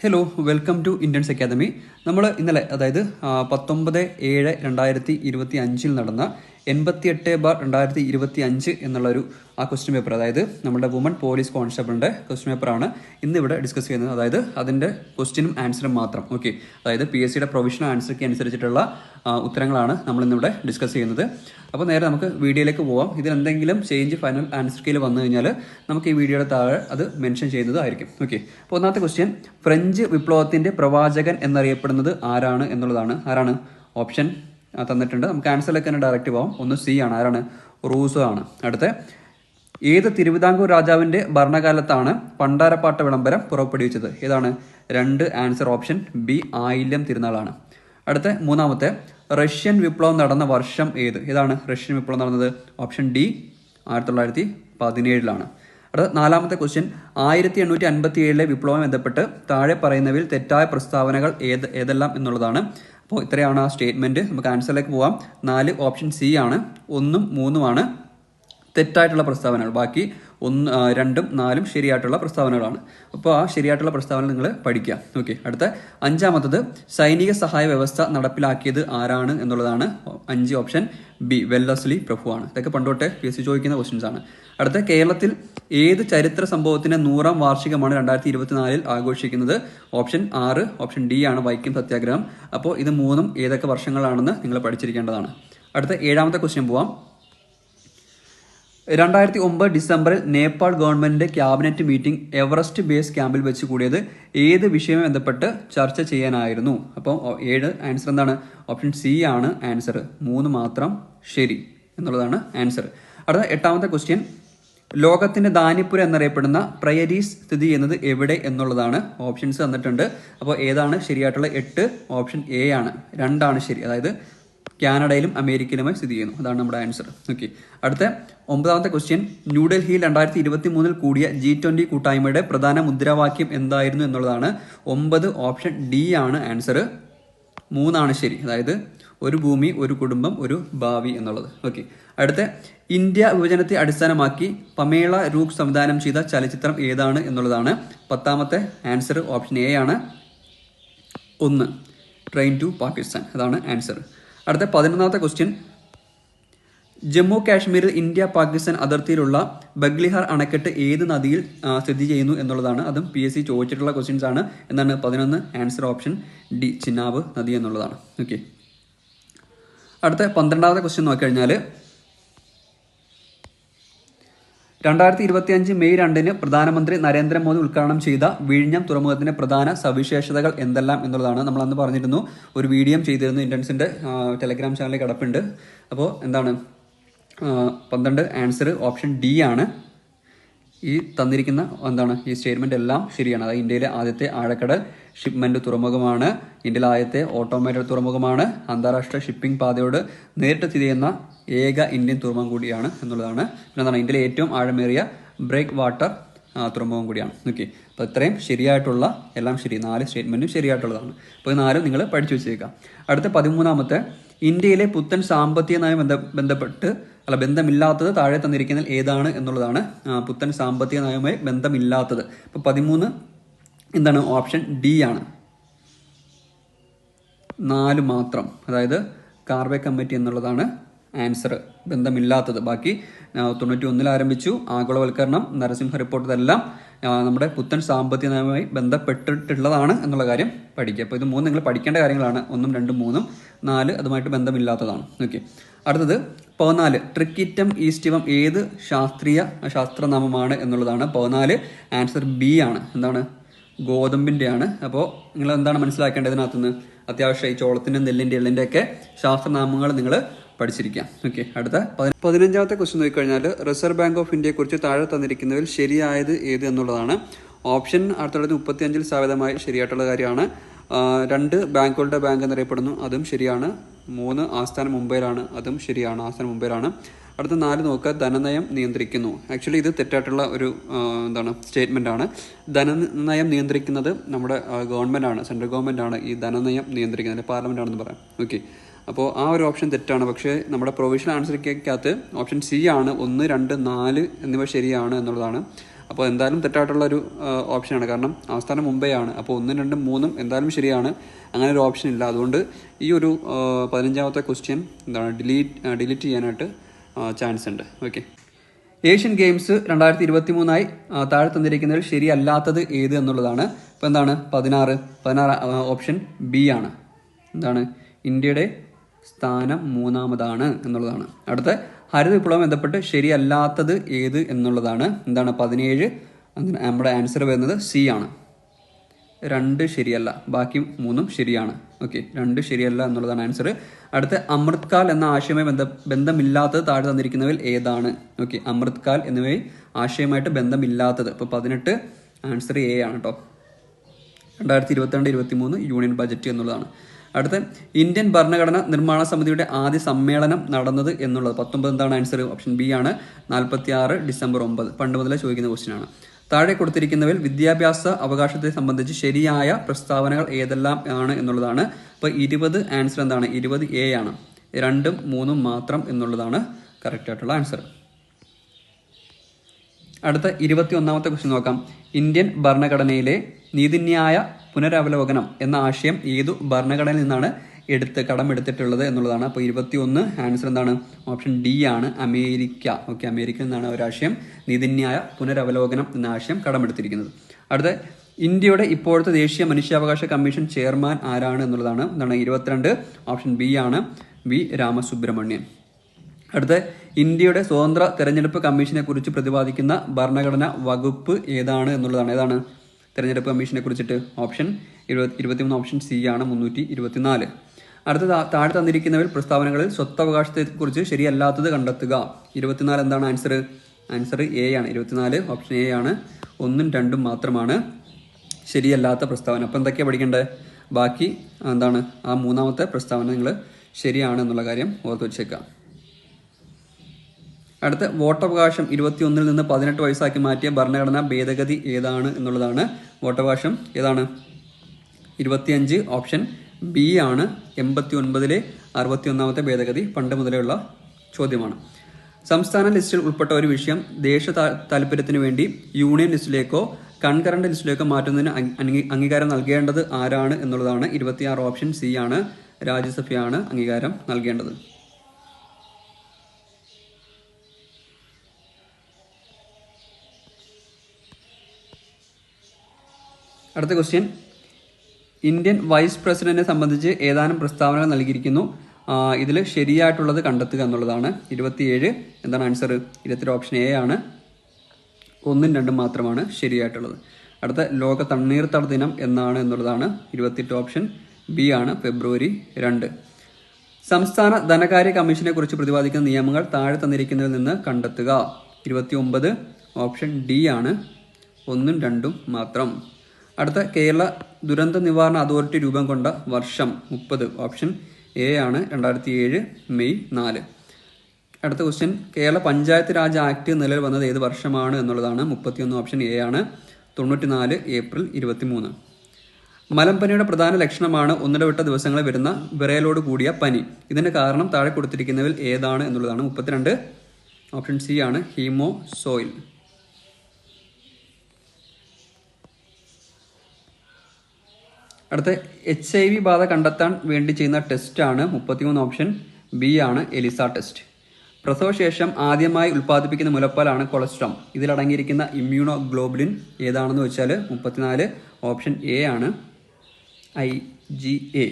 Hello welcome to Indians academy നമ്മൾ ഇന്നലെ അതായത് പത്തൊമ്പത് ഏഴ് രണ്ടായിരത്തി ഇരുപത്തി അഞ്ചിൽ നടന്ന എൺപത്തി എട്ട് ബാർ രണ്ടായിരത്തി ഇരുപത്തി അഞ്ച് എന്നുള്ളൊരു ആ ക്വസ്റ്റ്യൻ പേപ്പർ അതായത് നമ്മുടെ വുമൺ പോലീസ് കോൺസ്റ്റബിളിന്റെ ക്വസ്റ്റ്യൻ പേപ്പറാണ് ഇന്ന് ഇവിടെ ഡിസ്കസ് ചെയ്യുന്നത്. അതായത് അതിന്റെ ക്വസ്റ്റ്യനും ആൻസറും മാത്രം. ഓക്കെ അതായത് പി എസ് സിയുടെ പ്രൊവിഷണൽ ആൻസർക്ക് അനുസരിച്ചിട്ടുള്ള ഉത്തരങ്ങളാണ് നമ്മൾ ഇന്നിവിടെ ഡിസ്കസ് ചെയ്യുന്നത്. അപ്പോൾ നേരെ നമുക്ക് വീഡിയോയിലേക്ക് പോവാം. ഇതിൽ എന്തെങ്കിലും ചേഞ്ച് ഫൈനൽ ആൻസർ കീയിൽ വന്നു കഴിഞ്ഞാൽ നമുക്ക് ഈ വീഡിയോയുടെ താഴെ അത് മെൻഷൻ ചെയ്യുന്നതായിരിക്കും. ഓക്കെ അപ്പോൾ ഒന്നാമത്തെ ക്വസ്റ്റ്യൻ ഫ്രഞ്ച് വിപ്ലവത്തിന്റെ പ്രവാചകൻ എന്നറിയപ്പെടുന്നത് ആരാണ് എന്നുള്ളതാണ്. ആരാണ്? ഓപ്ഷൻ തന്നിട്ടുണ്ട്. നമുക്ക് ആൻസറിലേക്ക് തന്നെ ഡയറക്റ്റ് പോകാം ഒന്ന് സി ആണ്. ആരാണ്? റൂസോ ആണ്. അടുത്ത. ഏത് തിരുവിതാംകൂർ രാജാവിന്റെ ഭരണകാലത്താണ് പണ്ടാരപ്പാട്ട വിളംബരം പുറപ്പെടുവിച്ചത്? ഏതാണ്? രണ്ട് ആൻസർ ഓപ്ഷൻ ബി ആയില്യം തിരുനാളാണ്. അടുത്ത മൂന്നാമത്തെ. റഷ്യൻ വിപ്ലവം നടന്ന വർഷം ഏത്? ഏതാണ്? റഷ്യൻ വിപ്ലവം നടന്നത്? ഓപ്ഷൻ ഡി ആയിരത്തി തൊള്ളായിരത്തി പതിനേഴിലാണ് അടുത്ത നാലാമത്തെ ക്വസ്റ്റ്യൻ ആയിരത്തി എണ്ണൂറ്റി അൻപത്തി ഏഴിലെ വിപ്ലവം ബന്ധപ്പെട്ട് താഴെ പറയുന്നവയിൽ തെറ്റായ പ്രസ്താവനകൾ ഏത് ഏതെല്ലാം എന്നുള്ളതാണ്. അപ്പോൾ ഇത്രയാണ് ആ സ്റ്റേറ്റ്മെന്റ് നമുക്ക് ആൻസറിലേക്ക് പോവാം. നാല് ഓപ്ഷൻ സി ആണ്. ഒന്നും മൂന്നുമാണ് തെറ്റായിട്ടുള്ള പ്രസ്താവനകൾ. ബാക്കി ഒന്ന് രണ്ടും നാലും ശരിയായിട്ടുള്ള പ്രസ്താവനകളാണ്. അപ്പോൾ ആ ശരിയായിട്ടുള്ള പ്രസ്താവന നിങ്ങൾ പഠിക്കുക. ഓക്കെ അടുത്ത. അഞ്ചാമത്തത് സൈനിക സഹായ വ്യവസ്ഥ നടപ്പിലാക്കിയത് ആരാണ് എന്നുള്ളതാണ് അഞ്ച് ഓപ്ഷൻ. ബി വെല്ലസ്ലി പ്രഭുവാണ്. ഇതൊക്കെ പണ്ടോട്ടെ പി എസ് സി ചോദിക്കുന്ന ക്വസ്റ്റ്യൻസ് ആണ്. അടുത്ത കേരളത്തിൽ ഏത് ചരിത്ര സംഭവത്തിന്റെ നൂറാം വാർഷികമാണ് രണ്ടായിരത്തി ഇരുപത്തിനാലിൽ ആഘോഷിക്കുന്നത്? ഓപ്ഷൻ ആറ് ഓപ്ഷൻ ഡി ആണ് വൈക്കം സത്യാഗ്രഹം. അപ്പോൾ ഇത് മൂന്നും ഏതൊക്കെ വർഷങ്ങളാണെന്ന് നിങ്ങൾ പഠിച്ചിരിക്കേണ്ടതാണ്. അടുത്ത ഏഴാമത്തെ ക്വസ്റ്റ്യൻ പോവാം. രണ്ടായിരത്തി ഒമ്പത് ഡിസംബറിൽ നേപ്പാൾ ഗവൺമെന്റിന്റെ ക്യാബിനറ്റ് മീറ്റിംഗ് എവറസ്റ്റ് ബേസ് ക്യാമ്പിൽ വെച്ച് കൂടിയത് ഏത് വിഷയം ബന്ധപ്പെട്ട് ചർച്ച ചെയ്യാനായിരുന്നു? അപ്പോൾ ഏഴ് ആൻസർ എന്താണ്? ഓപ്ഷൻ സി ആണ് ആൻസർ. മൂന്ന് മാത്രം ശരി എന്നുള്ളതാണ് ആൻസർ. അടുത്ത എട്ടാമത്തെ ക്വസ്റ്റ്യൻ. ലോകത്തിന്റെ ദാനിപ്പുര എന്നറിയപ്പെടുന്ന പ്രയരീസ് സ്ഥിതി ചെയ്യുന്നത് എവിടെ എന്നുള്ളതാണ് ഓപ്ഷൻസ് തന്നിട്ടുണ്ട്. അപ്പോൾ ഏതാണ് ശരിയായിട്ടുള്ള എട്ട്? ഓപ്ഷൻ എ ആണ്. രണ്ടാണ് ശരി. അതായത് കാനഡയിലും അമേരിക്കയിലുമായി സ്ഥിതി ചെയ്യുന്നു. അതാണ് നമ്മുടെ ആൻസർ ഓക്കെ അടുത്ത ഒമ്പതാമത്തെ ക്വസ്റ്റ്യൻ ന്യൂഡൽഹിയിൽ രണ്ടായിരത്തി ഇരുപത്തി മൂന്നിൽ കൂടിയ ജി ട്വന്റി കൂട്ടായ്മയുടെ പ്രധാന മുദ്രാവാക്യം എന്തായിരുന്നു എന്നുള്ളതാണ് ഒമ്പത് ഓപ്ഷൻ ഡി ആണ് ആൻസർ മൂന്നാണ് ശരി. അതായത് ഒരു ഭൂമി ഒരു കുടുംബം ഒരു ഭാവി എന്നുള്ളത്. ഓക്കെ അടുത്ത ഇന്ത്യ വിഭജനത്തെ അടിസ്ഥാനമാക്കി പമേള റൂക്ക് സംവിധാനം ചെയ്ത ചലച്ചിത്രം ഏതാണ് എന്നുള്ളതാണ് പത്താമത്തെ ആൻസർ ഓപ്ഷൻ എ ആണ് ഒന്ന്. ട്രെയിൻ ടു പാകിസ്ഥാൻ അതാണ് ആൻസർ അടുത്ത പതിനൊന്നാമത്തെ ക്വസ്റ്റ്യൻ ജമ്മു കാശ്മീരിൽ ഇന്ത്യ പാകിസ്ഥാൻ അതിർത്തിയിലുള്ള ബഗ്ലിഹാർ അണക്കെട്ട് ഏത് നദിയിൽ സ്ഥിതി ചെയ്യുന്നു എന്നുള്ളതാണ്. അതും പി എസ് സി ചോദിച്ചിട്ടുള്ള ക്വസ്റ്റ്യൻസ് ആണ്. എന്നാണ് പതിനൊന്ന് ആൻസർ ഓപ്ഷൻ ഡി ചിനാബ് നദി എന്നുള്ളതാണ്. ഓക്കെ അടുത്ത പന്ത്രണ്ടാമത്തെ ക്വസ്റ്റ്യൻ നോക്കിക്കഴിഞ്ഞാൽ രണ്ടായിരത്തി ഇരുപത്തി അഞ്ച് മെയ് രണ്ടിന് പ്രധാനമന്ത്രി നരേന്ദ്രമോദി ഉദ്ഘാടനം ചെയ്ത വിഴിഞ്ഞം തുറമുഖത്തിന്റെ പ്രധാന സവിശേഷതകൾ എന്തെല്ലാം എന്നുള്ളതാണ് നമ്മൾ അന്ന് പറഞ്ഞിരുന്നു. ഒരു വീഡിയോ ചെയ്തിരുന്നു ഇന്റൻസിന്റെ ടെലഗ്രാം ചാനലിൽ കിടപ്പുണ്ട്. അപ്പോൾ എന്താണ്? പന്ത്രണ്ട് ആൻസർ ഓപ്ഷൻ ഡി ആണ്. ഈ തന്നിരിക്കുന്ന എന്താണ് ഈ സ്റ്റേറ്റ്മെന്റ് എല്ലാം ശരിയാണ്. അതായത് ഇന്ത്യയിലെ ആദ്യത്തെ ആഴക്കടൽ ഷിപ്മെന്റ് തുറമുഖമാണ്. ഇന്ത്യയിലെ ആദ്യത്തെ ഓട്ടോമേറ്റഡ് തുറമുഖമാണ്. അന്താരാഷ്ട്ര ഷിപ്പിംഗ് പാതയോട് നേരിട്ട് സ്ഥിതി ചെയ്യുന്ന ഏക ഇന്ത്യൻ തുറമുഖം കൂടിയാണ് എന്നുള്ളതാണ്. പിന്നെ എന്താണ് ഇന്ത്യയിലെ ഏറ്റവും ആഴമേറിയ ബ്രേക്ക് വാട്ടർ തുറമുഖം കൂടിയാണ്. ഓക്കെ അപ്പോൾ ഇത്രയും ശരിയായിട്ടുള്ള എല്ലാം ശരി നാല് സ്റ്റേറ്റ്മെന്റും ശരിയായിട്ടുള്ളതാണ്. അപ്പോൾ ഈ നാലും നിങ്ങൾ പഠിച്ചു വെച്ചേക്കാം അടുത്ത പതിമൂന്നാമത്തെ ഇന്ത്യയിലെ പുത്തൻ സാമ്പത്തിക നയം ബന്ധ ബന്ധപ്പെട്ട് അല്ല ബന്ധമില്ലാത്തത് താഴെ തന്നിരിക്കുന്നതിൽ ഏതാണ് എന്നുള്ളതാണ് പുത്തൻ സാമ്പത്തിക നയവുമായി ബന്ധമില്ലാത്തത്. ഇപ്പോൾ പതിമൂന്ന് എന്താണ് ഓപ്ഷൻ ഡി ആണ്. നാല് മാത്രം അതായത് കാർവേ കമ്മിറ്റി എന്നുള്ളതാണ് ആൻസർ ബന്ധമില്ലാത്തത്. ബാക്കി തൊണ്ണൂറ്റി ഒന്നിൽ ആരംഭിച്ചു ആഗോളവൽക്കരണം നരസിംഹ റിപ്പോർട്ട് ഇതെല്ലാം നമ്മുടെ പുത്തൻ സാമ്പത്തിക നയവുമായി ബന്ധപ്പെട്ടിട്ടുള്ളതാണ് എന്നുള്ള കാര്യം പഠിക്കുക. അപ്പോൾ ഇത് മൂന്ന് നിങ്ങൾ പഠിക്കേണ്ട കാര്യങ്ങളാണ്. ഒന്നും രണ്ടും മൂന്നും നാല് അതുമായിട്ട് ബന്ധമില്ലാത്തതാണ്. ഓക്കെ അടുത്തത് പതിനാല് ട്രിക്കിറ്റം ഈസ്റ്റിവം ഏത് ശാസ്ത്രീയ ശാസ്ത്രനാമമാണ് എന്നുള്ളതാണ്. പതിനാല് ആൻസർ ബി ആണ്. എന്താണ്? ഗോതമ്പിന്റെ ആണ് അപ്പോൾ നിങ്ങൾ എന്താണ് മനസ്സിലാക്കേണ്ടത് ഇതിനകത്തുനിന്ന്? അത്യാവശ്യം ഈ ചോളത്തിന്റെ നെല്ലിന്റെ എള്ളിന്റെ ഒക്കെ ശാസ്ത്രനാമങ്ങൾ നിങ്ങൾ പഠിച്ചിരിക്കാം. ഓക്കെ അടുത്ത. പതി- പതിനഞ്ചാമത്തെ ക്വസ്റ്റ്യൻ നോക്കിക്കഴിഞ്ഞാൽ റിസർവ് ബാങ്ക് ഓഫ് ഇന്ത്യയെ കുറിച്ച് താഴെ തന്നിരിക്കുന്നതിൽ ശരിയായത് ഏത് എന്നുള്ളതാണ്. ഓപ്ഷൻ ആയിരത്തി തൊള്ളായിരത്തി മുപ്പത്തി അഞ്ചിൽ സ്ഥാപിതമായി ശരിയായിട്ടുള്ള കാര്യമാണ്. രണ്ട് ബാങ്കുകളുടെ ബാങ്ക് എന്നറിയപ്പെടുന്നു അതും ശരിയാണ്. മൂന്ന് ആസ്ഥാനം മുംബൈയിലാണ് അതും ശരിയാണ് ആസ്ഥാനം മുംബൈയിലാണ്. അടുത്ത നാല് നോക്കുക ധനനയം നിയന്ത്രിക്കുന്നു. ആക്ച്വലി ഇത് തെറ്റായിട്ടുള്ള ഒരു എന്താണ് സ്റ്റേറ്റ്മെന്റ് ആണ്. ധനനയം നിയന്ത്രിക്കുന്നത് നമ്മുടെ ഗവൺമെന്റ് ആണ് സെൻട്രൽ ഗവൺമെന്റ് ആണ് ഈ ധനനയം നിയന്ത്രിക്കുന്നത് പാർലമെന്റ് ആണെന്ന് പറയാം. ഓക്കെ അപ്പോൾ ആ ഒരു ഓപ്ഷൻ തെറ്റാണ്. പക്ഷേ നമ്മുടെ പ്രൊവിഷണൽ ആൻസറിക്കകത്ത് ഓപ്ഷൻ സി ആണ്. ഒന്ന് രണ്ട് നാല് എന്നിവ ശരിയാണ് എന്നുള്ളതാണ്. അപ്പോൾ എന്തായാലും തെറ്റായിട്ടുള്ള ഒരു ഓപ്ഷനാണ് കാരണം അവസ്ഥാനം മുംബൈ ആണ്. അപ്പോൾ ഒന്നും രണ്ടും മൂന്നും എന്തായാലും ശരിയാണ്. അങ്ങനെ ഒരു ഓപ്ഷൻ ഇല്ല. അതുകൊണ്ട് ഈ ഒരു പതിനഞ്ചാമത്തെ ക്വസ്റ്റ്യൻ എന്താണ്? ഡിലീറ്റ് ഡിലീറ്റ് ചെയ്യാനായിട്ട് ചാൻസ് ഉണ്ട്. ഓക്കെ ഏഷ്യൻ ഗെയിംസ് രണ്ടായിരത്തി ഇരുപത്തി മൂന്നായി താഴെ തന്നിരിക്കുന്നതിൽ ശരിയല്ലാത്തത് ഏത് എന്നുള്ളതാണ്. ഇപ്പോൾ എന്താണ്? പതിനാറ്. പതിനാറ് ഓപ്ഷൻ ബി ആണ്. എന്താണ്? ഇന്ത്യയുടെ സ്ഥാനം മൂന്നാമതാണ് എന്നുള്ളതാണ്. അടുത്ത ഹരിത വിപ്ലവം ബന്ധപ്പെട്ട് ശരിയല്ലാത്തത് ഏത് എന്നുള്ളതാണ്. എന്താണ് പതിനേഴ്? അങ്ങനെ നമ്മുടെ ആൻസർ വരുന്നത് സി ആണ്. രണ്ട് ശരിയല്ല ബാക്കി മൂന്നും ശരിയാണ്. ഓക്കെ രണ്ട് ശരിയല്ല എന്നുള്ളതാണ് ആൻസർ അടുത്ത അമൃത് കാൽ എന്ന ആശയവുമായി ബന്ധ ബന്ധമില്ലാത്തത് താഴെ തന്നിരിക്കുന്നവയിൽ ഏതാണ്? ഓക്കെ അമൃത് കാൽ എന്നിവയിൽ ആശയമായിട്ട് ബന്ധമില്ലാത്തത്. ഇപ്പോൾ പതിനെട്ട് ആൻസർ എ ആണ് കേട്ടോ രണ്ടായിരത്തി ഇരുപത്തിരണ്ട് ഇരുപത്തി മൂന്ന് യൂണിയൻ ബജറ്റ് എന്നുള്ളതാണ്. അടുത്ത ഇന്ത്യൻ ഭരണഘടന നിർമ്മാണ സമിതിയുടെ ആദ്യ സമ്മേളനം നടന്നത് എന്നുള്ളത്. പത്തൊമ്പത് എന്താണ് ആൻസർ ഓപ്ഷൻ ബി ആണ്. നാൽപ്പത്തി ആറ് ഡിസംബർ ഒമ്പത്. പണ്ട് മുതലേ ചോദിക്കുന്ന ക്വസ്റ്റ്യൻ ആണ്. താഴെ കൊടുത്തിരിക്കുന്നവയിൽ വിദ്യാഭ്യാസ അവകാശത്തെ സംബന്ധിച്ച് ശരിയായ പ്രസ്താവനകൾ ഏതെല്ലാം ആണ് എന്നുള്ളതാണ്. അപ്പോൾ ഇരുപത് ആൻസർ എന്താണ്? ഇരുപത് എ ആണ്. രണ്ടും മൂന്നും മാത്രം എന്നുള്ളതാണ് കറക്റ്റ് ആയിട്ടുള്ള ആൻസർ അടുത്ത ഇരുപത്തി ഒന്നാമത്തെ ക്വസ്റ്റ്യൻ നോക്കാം. ഇന്ത്യൻ ഭരണഘടനയിലെ നീതിന്യായ പുനരവലോകനം എന്ന ആശയം ഏതു ഭരണഘടനയിൽ നിന്നാണ് എടുത്ത് കടമെടുത്തിട്ടുള്ളത് എന്നുള്ളതാണ്. അപ്പോൾ ഇരുപത്തി ഒന്ന് ആൻസർ എന്താണ്? ഓപ്ഷൻ ഡി ആണ്. അമേരിക്ക. ഓക്കെ അമേരിക്കയിൽ നിന്നാണ് ഒരാശയം നീതിന്യായ പുനരവലോകനം എന്ന ആശയം കടമെടുത്തിരിക്കുന്നത്. അടുത്ത ഇന്ത്യയുടെ ഇപ്പോഴത്തെ ദേശീയ മനുഷ്യാവകാശ കമ്മീഷൻ ചെയർമാൻ ആരാണ് എന്നുള്ളതാണ്. എന്താണ്? ഇരുപത്തിരണ്ട് ഓപ്ഷൻ ബി ആണ്. വി രാമസുബ്രഹ്മണ്യൻ. അടുത്ത ഇന്ത്യയുടെ സ്വതന്ത്ര തെരഞ്ഞെടുപ്പ് കമ്മീഷനെ കുറിച്ച് പ്രതിപാദിക്കുന്ന ഭരണഘടന വകുപ്പ് ഏതാണ് എന്നുള്ളതാണ്. ഏതാണ് തെരഞ്ഞെടുപ്പ് കമ്മീഷനെ കുറിച്ചിട്ട്? ഓപ്ഷൻ ഇരുപത്തി ഇരുപത്തിമൂന്ന് ഓപ്ഷൻ സി ആണ് മുന്നൂറ്റി ഇരുപത്തിനാല്. അടുത്ത താഴെ തന്നിരിക്കുന്നവയിൽ പ്രസ്താവനകളിൽ സ്വത്തവകാശത്തെക്കുറിച്ച് ശരിയല്ലാത്തത് കണ്ടെത്തുക. ഇരുപത്തിനാല് എന്താണ് ആൻസർ ആൻസർ എ ആണ്. ഇരുപത്തിനാല് ഓപ്ഷൻ എ ആണ്. ഒന്നും രണ്ടും മാത്രമാണ് ശരിയല്ലാത്ത പ്രസ്താവന. അപ്പം എന്തൊക്കെയാണ് പഠിക്കേണ്ടത്? ബാക്കി എന്താണ്? ആ മൂന്നാമത്തെ പ്രസ്താവന നിങ്ങൾ ശരിയാണ് എന്നുള്ള കാര്യം ഓർത്ത് വെച്ചേക്കാം അടുത്ത വോട്ടവകാശം ഇരുപത്തിയൊന്നിൽ നിന്ന് പതിനെട്ട് വയസ്സാക്കി മാറ്റിയ ഭരണഘടനാ ഭേദഗതി ഏതാണ് എന്നുള്ളതാണ്. വോട്ടവകാശം ഏതാണ്? ഇരുപത്തിയഞ്ച് ഓപ്ഷൻ ബി ആണ്. എൺപത്തി ഒൻപതിലെ അറുപത്തി ഒന്നാമത്തെ ഭേദഗതി പണ്ട് മുതലുള്ള ചോദ്യമാണ്. സംസ്ഥാന ലിസ്റ്റിൽ ഉൾപ്പെട്ട ഒരു വിഷയം ദേശ താല്പര്യത്തിന് വേണ്ടി യൂണിയൻ ലിസ്റ്റിലേക്കോ കൺകറന്റ് ലിസ്റ്റിലേക്കോ മാറ്റുന്നതിന് അംഗീ- അംഗീ- അംഗീകാരം നൽകേണ്ടത് ആരാണ് എന്നുള്ളതാണ്. ഇരുപത്തിയാറ് ഓപ്ഷൻ സി ആണ്. രാജ്യസഭയാണ് അംഗീകാരം നൽകേണ്ടത്. അടുത്ത ക്വസ്റ്റ്യൻ ഇന്ത്യൻ വൈസ് പ്രസിഡന്റിനെ സംബന്ധിച്ച് ഏതാനും പ്രസ്താവനകൾ നൽകിയിരിക്കുന്നു. ഇതിൽ ശരിയായിട്ടുള്ളത് കണ്ടെത്തുക എന്നുള്ളതാണ്. ഇരുപത്തിയേഴ് എന്താണ് ആൻസർ ഇരുപത്തിയേഴ് ഓപ്ഷൻ എ ആണ്. ഒന്നും രണ്ടും മാത്രമാണ് ശരിയായിട്ടുള്ളത്. അടുത്ത ലോക തണ്ണീർത്തട ദിനം എന്നാണ് എന്നുള്ളതാണ്. ഇരുപത്തിയെട്ട് ഓപ്ഷൻ ബി ആണ് ഫെബ്രുവരി രണ്ട്. സംസ്ഥാന ധനകാര്യ കമ്മീഷനെ കുറിച്ച് പ്രതിപാദിക്കുന്ന നിയമങ്ങൾ താഴെ തന്നിരിക്കുന്നതിൽ നിന്ന് കണ്ടെത്തുക. ഇരുപത്തിയൊമ്പത് ഓപ്ഷൻ ഡി ആണ്. ഒന്നും രണ്ടും മാത്രം. അടുത്ത കേരള ദുരന്ത നിവാരണ അതോറിറ്റി രൂപം കൊണ്ട വർഷം മുപ്പത് ഓപ്ഷൻ എ ആണ് രണ്ടായിരത്തി ഏഴ് മെയ് നാല്. അടുത്ത ക്വസ്റ്റ്യൻ കേരള പഞ്ചായത്ത് രാജ് ആക്ട് നിലവിൽ വന്നത് ഏത് വർഷമാണ് എന്നുള്ളതാണ്. മുപ്പത്തിയൊന്ന് ഓപ്ഷൻ എ ആണ് തൊണ്ണൂറ്റിനാല് ഏപ്രിൽ ഇരുപത്തിമൂന്ന്. മലമ്പനിയുടെ പ്രധാന ലക്ഷണമാണ് ഒന്നിടവിട്ട ദിവസങ്ങളിൽ വരുന്ന വിറയലോട് കൂടിയ പനി. ഇതിന് കാരണം താഴെ കൊടുത്തിരിക്കുന്നതിൽ ഏതാണ് എന്നുള്ളതാണ്. മുപ്പത്തിരണ്ട് ഓപ്ഷൻ സി ആണ് ഹീമോ സോയിൽ. അടുത്ത എച്ച് ഐ വി ബാധ കണ്ടെത്താൻ വേണ്ടി ചെയ്യുന്ന ടെസ്റ്റാണ് മുപ്പത്തിമൂന്ന് ഓപ്ഷൻ ബി ആണ് എലിസ ടെസ്റ്റ് പ്രസവശേഷം ആദ്യമായി ഉൽപ്പാദിപ്പിക്കുന്ന മുലപ്പാലാണ് കൊളസ്ട്രോം ഇതിലടങ്ങിയിരിക്കുന്ന ഇമ്മ്യൂണോ ഗ്ലോബുലിൻ ഏതാണെന്ന് വെച്ചാൽ മുപ്പത്തിനാല് ഓപ്ഷൻ എ ആണ്. ഐ ജി എ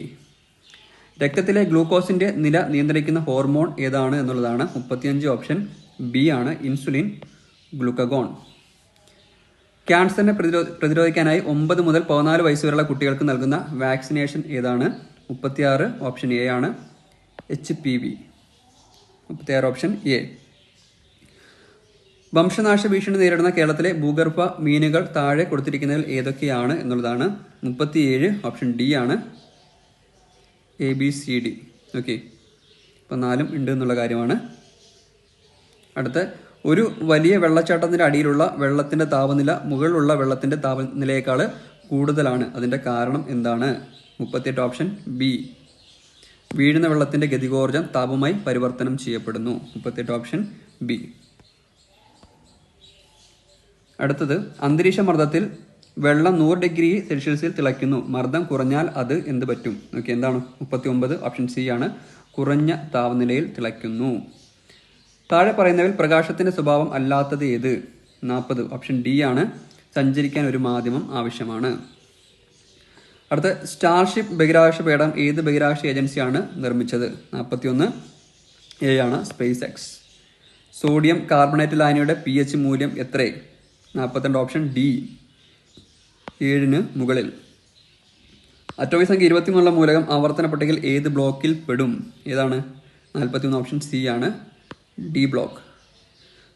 രക്തത്തിലെ ഗ്ലൂക്കോസിന്റെ നില നിയന്ത്രിക്കുന്ന ഹോർമോൺ ഏതാണ് എന്നുള്ളതാണ് മുപ്പത്തിയഞ്ച് ഓപ്ഷൻ ബി ആണ് ഇൻസുലിൻ ഗ്ലൂക്കഗോൺ ക്യാൻസറിനെ പ്രതിരോ പ്രതിരോധിക്കാനായി ഒമ്പത് മുതൽ പതിനാല് വയസ്സ് വരെയുള്ള കുട്ടികൾക്ക് നൽകുന്ന വാക്സിനേഷൻ ഏതാണ്? മുപ്പത്തിയാറ് ഓപ്ഷൻ എ ആണ്. എച്ച് പി വി മുപ്പത്തിയാറ് ഓപ്ഷൻ എ വംശനാശ ഭീഷണി നേരിടുന്ന കേരളത്തിലെ ഭൂഗർഭ മീനുകൾ താഴെ കൊടുത്തിരിക്കുന്നതിൽ ഏതൊക്കെയാണ് എന്നുള്ളതാണ്. മുപ്പത്തിയേഴ് ഓപ്ഷൻ ഡി ആണ്. A B C D okay ഇപ്പം നാലും ഉണ്ട് എന്നുള്ള കാര്യമാണ്. അടുത്ത ഒരു വലിയ വെള്ളച്ചാട്ടത്തിന്റെ അടിയിലുള്ള വെള്ളത്തിന്റെ താപനില മുകളിലുള്ള വെള്ളത്തിന്റെ താപനിലയേക്കാൾ കൂടുതലാണ്. അതിന്റെ കാരണം എന്താണ്? മുപ്പത്തിയെട്ട് ഓപ്ഷൻ ബി. വീഴുന്ന വെള്ളത്തിന്റെ ഗതികോർജം താപമായി പരിവർത്തനം ചെയ്യപ്പെടുന്നു. മുപ്പത്തിയെട്ട് ഓപ്ഷൻ ബി. അടുത്തത് അന്തരീക്ഷ മർദ്ദത്തിൽ വെള്ളം നൂറ് ഡിഗ്രി സെൽഷ്യസിൽ തിളയ്ക്കുന്നു. മർദ്ദം കുറഞ്ഞാൽ അത് എന്ത് പറ്റും? ഓക്കെ എന്താണ്? മുപ്പത്തി ഒമ്പത് ഓപ്ഷൻ സി ആണ്. കുറഞ്ഞ താപനിലയിൽ തിളയ്ക്കുന്നു. താഴെ പറയുന്നവയിൽ പ്രകാശത്തിന്റെ സ്വഭാവം അല്ലാത്തത് ഏത്? നാൽപ്പത് ഓപ്ഷൻ ഡി ആണ്. സഞ്ചരിക്കാൻ ഒരു മാധ്യമം ആവശ്യമാണ്. അടുത്ത സ്റ്റാർഷിപ്പ് ബഹിരാകാശ പേടം ഏത് ബഹിരാകാശ ഏജൻസിയാണ് നിർമ്മിച്ചത്? നാൽപ്പത്തിയൊന്ന് എ ആണ് സ്പേസ് എക്സ് സോഡിയം കാർബണേറ്റ് ലായനിയുടെ പി എച്ച് മൂല്യം എത്ര? നാൽപ്പത്തിരണ്ട് ഓപ്ഷൻ ഡി. ഏഴിന് മുകളിൽ. അറ്റോമിക് സംഖ്യ ഇരുപത്തിമൂന്നുള്ള മൂലകം ആവർത്തന പട്ടികയിൽ ഏത് ബ്ലോക്കിൽ പെടും? ഏതാണ്? നാൽപ്പത്തിമൂന്ന് ഓപ്ഷൻ സി ആണ്. D block.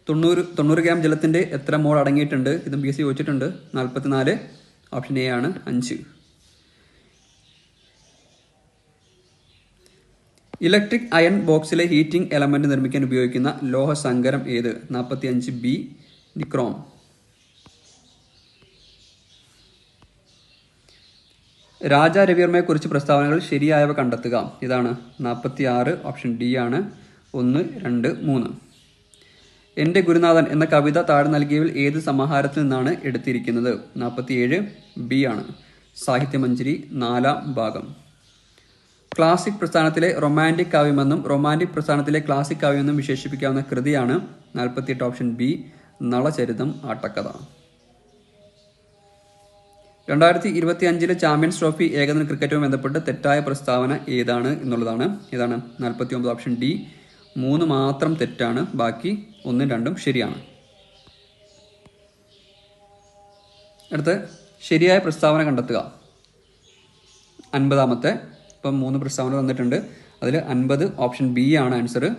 തൊണ്ണൂറ് തൊണ്ണൂറ് ഗ്രാം ജലത്തിന്റെ എത്ര മോൾ അടങ്ങിയിട്ടുണ്ട്? ഇതും പി എസ് സി ചോദിച്ചിട്ടുണ്ട്. നാൽപ്പത്തിനാല് ഓപ്ഷൻ എ ആണ് അഞ്ച്. ഇലക്ട്രിക് അയൺ ബോക്സിലെ ഹീറ്റിംഗ് എലമെന്റ് നിർമ്മിക്കാൻ ഉപയോഗിക്കുന്ന ലോഹ സങ്കരം ഏത്? നാൽപ്പത്തി അഞ്ച് ബി നിക്രോം. രാജാ രവിവർമ്മയെക്കുറിച്ച് പ്രസ്താവനകൾ ശരിയായവ കണ്ടെത്തുക. ഇതാണ് നാൽപ്പത്തി ആറ് ഓപ്ഷൻ ഡി ആണ്. ഒന്ന് രണ്ട് മൂന്ന്. എന്റെ ഗുരുനാഥൻ എന്ന കവിത താഴെ നൽകിയവിൽ ഏത് സമാഹാരത്തിൽ നിന്നാണ് എടുത്തിരിക്കുന്നത്? നാൽപ്പത്തിയേഴ് ബി ആണ്. സാഹിത്യമഞ്ജരി നാലാം ഭാഗം. ക്ലാസിക് പ്രസ്ഥാനത്തിലെ റൊമാന്റിക് കാവ്യമെന്നും റൊമാന്റിക് പ്രസ്ഥാനത്തിലെ ക്ലാസിക് കാവ്യമെന്നും വിശേഷിപ്പിക്കാവുന്ന കൃതിയാണ് നാൽപ്പത്തിയെട്ട് ഓപ്ഷൻ ബി നളചരിതം ആട്ടക്കഥ. രണ്ടായിരത്തി ഇരുപത്തി അഞ്ചിലെ ചാമ്പ്യൻസ് ട്രോഫി ഏകദിന ക്രിക്കറ്റുമായി ബന്ധപ്പെട്ട് തെറ്റായ പ്രസ്താവന ഏതാണ് എന്നുള്ളതാണ്. ഏതാണ്? നാൽപ്പത്തി ഒമ്പത് ഓപ്ഷൻ ഡി മൂന്ന് മാത്രം തെറ്റാണ്. ബാക്കി ഒന്നും രണ്ടും ശരിയാണ്. അടുത്ത് ശരിയായ പ്രസ്താവന കണ്ടെത്തുക. അൻപതാമത്തെ. ഇപ്പം മൂന്ന് പ്രസ്താവന തന്നിട്ടുണ്ട് അതിൽ അൻപത് ഓപ്ഷൻ ബി ആണ് ആൻസർ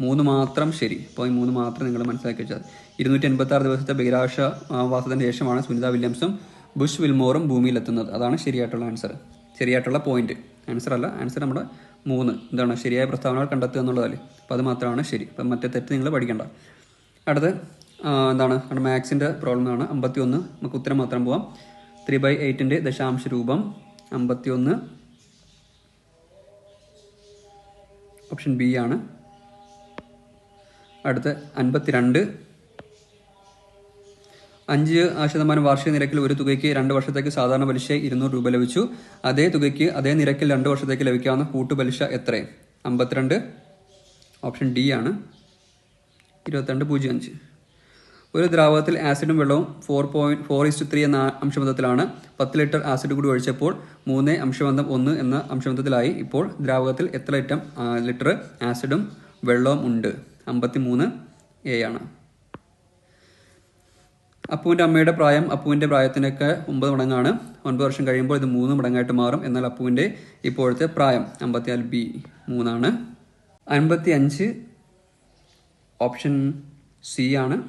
മൂന്ന് മാത്രം ശരി. അപ്പോൾ ഈ മൂന്ന് മാത്രം നിങ്ങൾ മനസ്സിലാക്കി വെച്ചാൽ ഇരുന്നൂറ്റി എൺപത്തി ആറ് ദിവസത്തെ ബഹിരാകാശ വാസത്തിന് ശേഷമാണ് സുനിത വില്യംസും ബുഷ് വിൽമോറും ഭൂമിയിലെത്തുന്നത്. അതാണ് ശരിയായിട്ടുള്ള ആൻസർ ശരിയായിട്ടുള്ള പോയിന്റ്. ആൻസർ അല്ല ആൻസർ നമ്മുടെ മൂന്ന്. എന്താണ്? ശരിയായ പ്രസ്താവനകൾ കണ്ടെത്തുക എന്നുള്ളതല്ലേ? അപ്പോൾ അത് മാത്രമാണ് ശരി. അപ്പം മറ്റേ തെറ്റ് നിങ്ങൾ പഠിക്കേണ്ട. അടുത്ത് എന്താണ്? നമ്മുടെ മാത്സിന്റെ പ്രോബ്ലം ആണ്. അമ്പത്തി ഒന്ന് നമുക്ക് ഉത്തരം മാത്രം പോവാം. ത്രീ ബൈ എയ്റ്റിന്റെ ദശാംശ രൂപം. അമ്പത്തി ഒന്ന് ഓപ്ഷൻ ബി ആണ്. അടുത്ത് അൻപത്തിരണ്ട്. അഞ്ച് ശതമാനം വാർഷിക നിരക്കിൽ ഒരു തുകയ്ക്ക് രണ്ട് വർഷത്തേക്ക് സാധാരണ പലിശ ഇരുന്നൂറ് രൂപ ലഭിച്ചു. അതേ തുകയ്ക്ക് അതേ നിരക്കിൽ രണ്ട് വർഷത്തേക്ക് ലഭിക്കാവുന്ന കൂട്ടുപലിശ എത്ര? അമ്പത്തിരണ്ട്. ഓപ്ഷൻ ഡി ആണ്. ഇരുപത്തിരണ്ട് പൂജ്യം അഞ്ച്. ഒരു ദ്രാവകത്തിൽ ആസിഡും വെള്ളവും four point four is to three എന്ന അംശബന്ധത്തിലാണ് പത്ത് ലിറ്റർ ആസിഡ് കൂടി ഒഴിച്ചപ്പോൾ മൂന്ന് അംശബന്ധം ഒന്ന് എന്ന അംശബന്ധത്തിലായി ഇപ്പോൾ ദ്രാവകത്തിൽ എത്ര ലിറ്റർ ആസിഡും വെള്ളവും ഉണ്ട്? അമ്പത്തി മൂന്ന് എ ആണ്. അപ്പുവിന്റെ അമ്മയുടെ പ്രായം അപ്പുവിന്റെ പ്രായത്തിനൊക്കെ ഒമ്പത് മടങ്ങാണ്. ഒൻപത് വർഷം കഴിയുമ്പോൾ ഇത് മൂന്ന് മടങ്ങായിട്ട് മാറും. എന്നാൽ അപ്പുവിന്റെ ഇപ്പോഴത്തെ പ്രായം അമ്പത്തിനാല് ബി മൂന്നാണ്. അൻപത്തി അഞ്ച് ഓപ്ഷൻ സി ആണ്.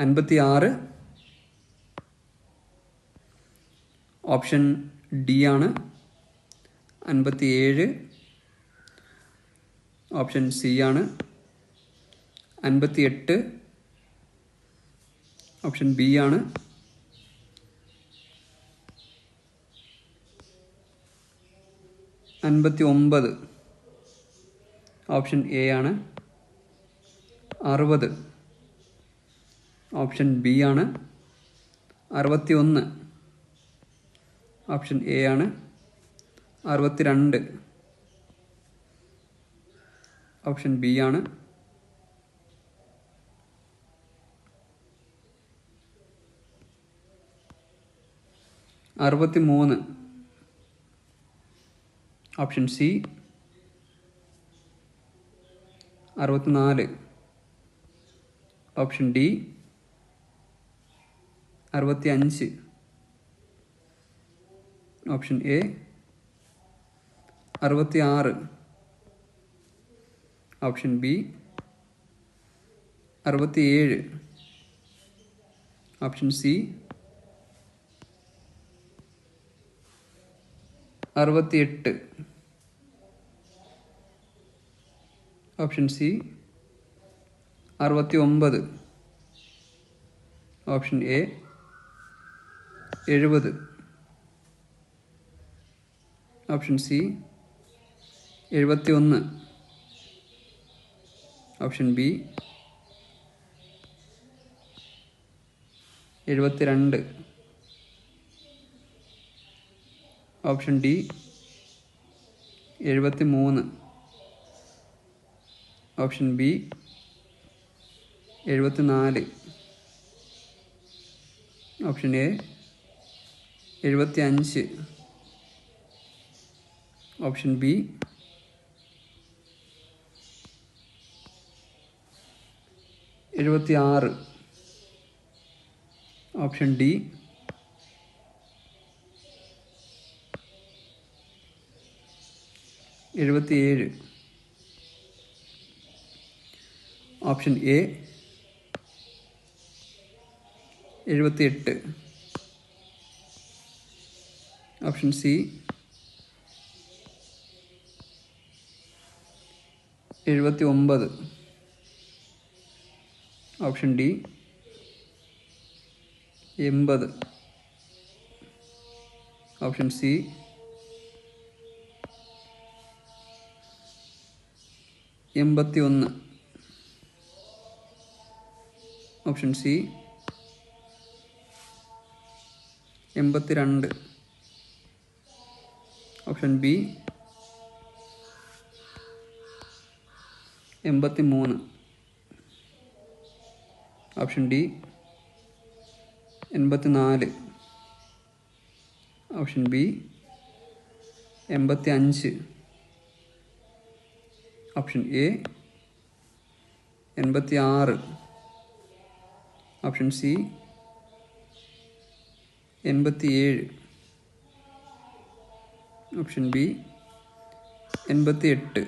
അൻപത്തി ആറ് ഓപ്ഷൻ ഡി ആണ്. അൻപത്തി ഏഴ് ഓപ്ഷൻ സി ആണ്. അൻപത്തി എട്ട് ഓപ്ഷൻ ബി ആണ്. അൻപത്തി ഒമ്പത് ഓപ്ഷൻ എ ആണ്. അറുപത്. ഓപ്ഷൻ ബി ആണ്. അറുപത്തി ഒന്ന് ഓപ്ഷൻ എ ആണ്. അറുപത്തി രണ്ട് ഓപ്ഷൻ ബി ആണ്. അറുപത്തി മൂന്ന് ഓപ്ഷൻ സി അറുപത്തിനാല്. ഓപ്ഷൻ ഡി അറുപത്തി അഞ്ച് ഓപ്ഷൻ എ അറുപത്തി ആറ് ഓപ്ഷൻ ബി അറുപത്തി ഏഴ് ഓപ്ഷൻ സി അറുപത്തിയെട്ട്. ഓപ്ഷൻ സി അറുപത്തി ഒമ്പത് ഓപ്ഷൻ എ എഴുപത്. ഓപ്ഷൻ സി എഴുപത്തി ഒന്ന് ഓപ്ഷൻ ബി എഴുപത്തി രണ്ട് ഓപ്ഷൻ ഡി എഴുപത്തി മൂന്ന് ഓപ്ഷൻ ബി എഴുപത്തി നാല് ഓപ്ഷൻ എ എഴുപത്തി അഞ്ച് ഓപ്ഷൻ ബി എഴുപത്തി ആറ് ഓപ്ഷൻ ഡി എഴുപത്തിയേഴ്. ഓപ്ഷൻ എ എഴുപത്തിയെട്ട്. ഓപ്ഷൻ സി എഴുപത്തി ഒമ്പത് ഓപ്ഷൻ ഡി എൺപത്. ഓപ്ഷൻ സി എൺപത്തി ഒന്ന് ഓപ്ഷൻ സി. എൺപത്തി രണ്ട് ഓപ്ഷൻ ബി. എൺപത്തി മൂന്ന് ഓപ്ഷൻ ഡി. എൺപത്തി നാല് ഓപ്ഷൻ ബി. എൺപത്തി അഞ്ച് ഓപ്ഷൻ എ എൺപത്തി ആറ് ഓപ്ഷൻ സി എൺപത്തി ഏഴ് ഓപ്ഷൻ ബി എൺപത്തി എട്ട്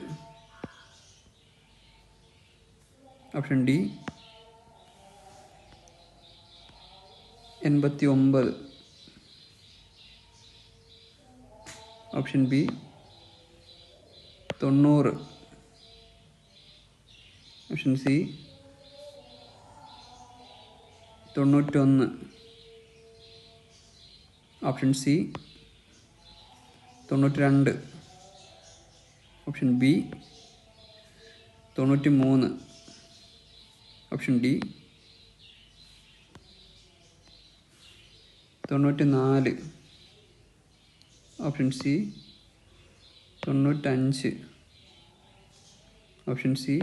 ഓപ്ഷൻ ഡി എൺപത്തി ഒമ്പത് ഓപ്ഷൻ ബി തൊണ്ണൂറ്. Option C. തൊണ്ണൂറ്റൊന്ന്. Option C. തൊണ്ണൂറ്റി രണ്ട് ഓപ്ഷൻ ബി. തൊണ്ണൂറ്റി മൂന്ന് ഓപ്ഷൻ ഡി. തൊണ്ണൂറ്റി നാല് ഓപ്ഷൻ സി. തൊണ്ണൂറ്റഞ്ച്. Option C.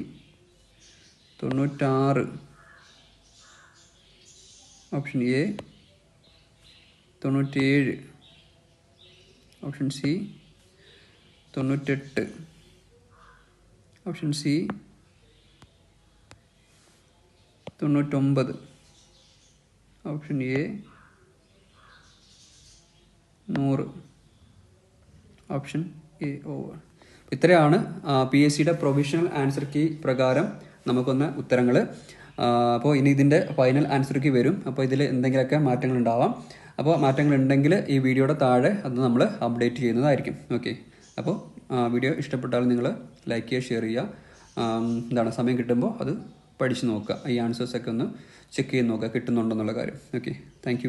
തൊണ്ണൂറ്റാറ്. ഓപ്ഷൻ എ തൊണ്ണൂറ്റേഴ് ഓപ്ഷൻ സി തൊണ്ണൂറ്റെട്ട്. ഓപ്ഷൻ സി തൊണ്ണൂറ്റൊമ്പത്. ഓപ്ഷൻ എ നൂറ്. ഓപ്ഷൻ എ ഓവർ ഇത്രയാണ് പി എസ് സിയുടെ പ്രൊവിഷണൽ ആൻസർ കീ പ്രകാരം നമുക്കൊന്ന് ഉത്തരങ്ങൾ അപ്പോൾ ഇനി ഇതിന്റെ ഫൈനൽ ആൻസർ വരും. അപ്പോൾ ഇതിൽ എന്തെങ്കിലുമൊക്കെ മാറ്റങ്ങൾ ഉണ്ടാവാം അപ്പോൾ മാറ്റങ്ങൾ ഉണ്ടെങ്കിൽ ഈ വീഡിയോയുടെ താഴെ അത് നമ്മൾ അപ്ഡേറ്റ് ചെയ്യുന്നതായിരിക്കും. ഓക്കെ അപ്പോൾ വീഡിയോ ഇഷ്ടപ്പെട്ടാൽ നിങ്ങൾ ലൈക്ക് ചെയ്യുക ഷെയർ ചെയ്യുക. എന്താണ് സമയം കിട്ടുമ്പോൾ അത് പഠിച്ചു നോക്കുക. ഈ ആൻസേഴ്സൊക്കെ ഒന്ന് ചെക്ക് ചെയ്ത് നോക്കുക. കിട്ടുന്നുണ്ടെന്നുള്ള കാര്യം. Okay thank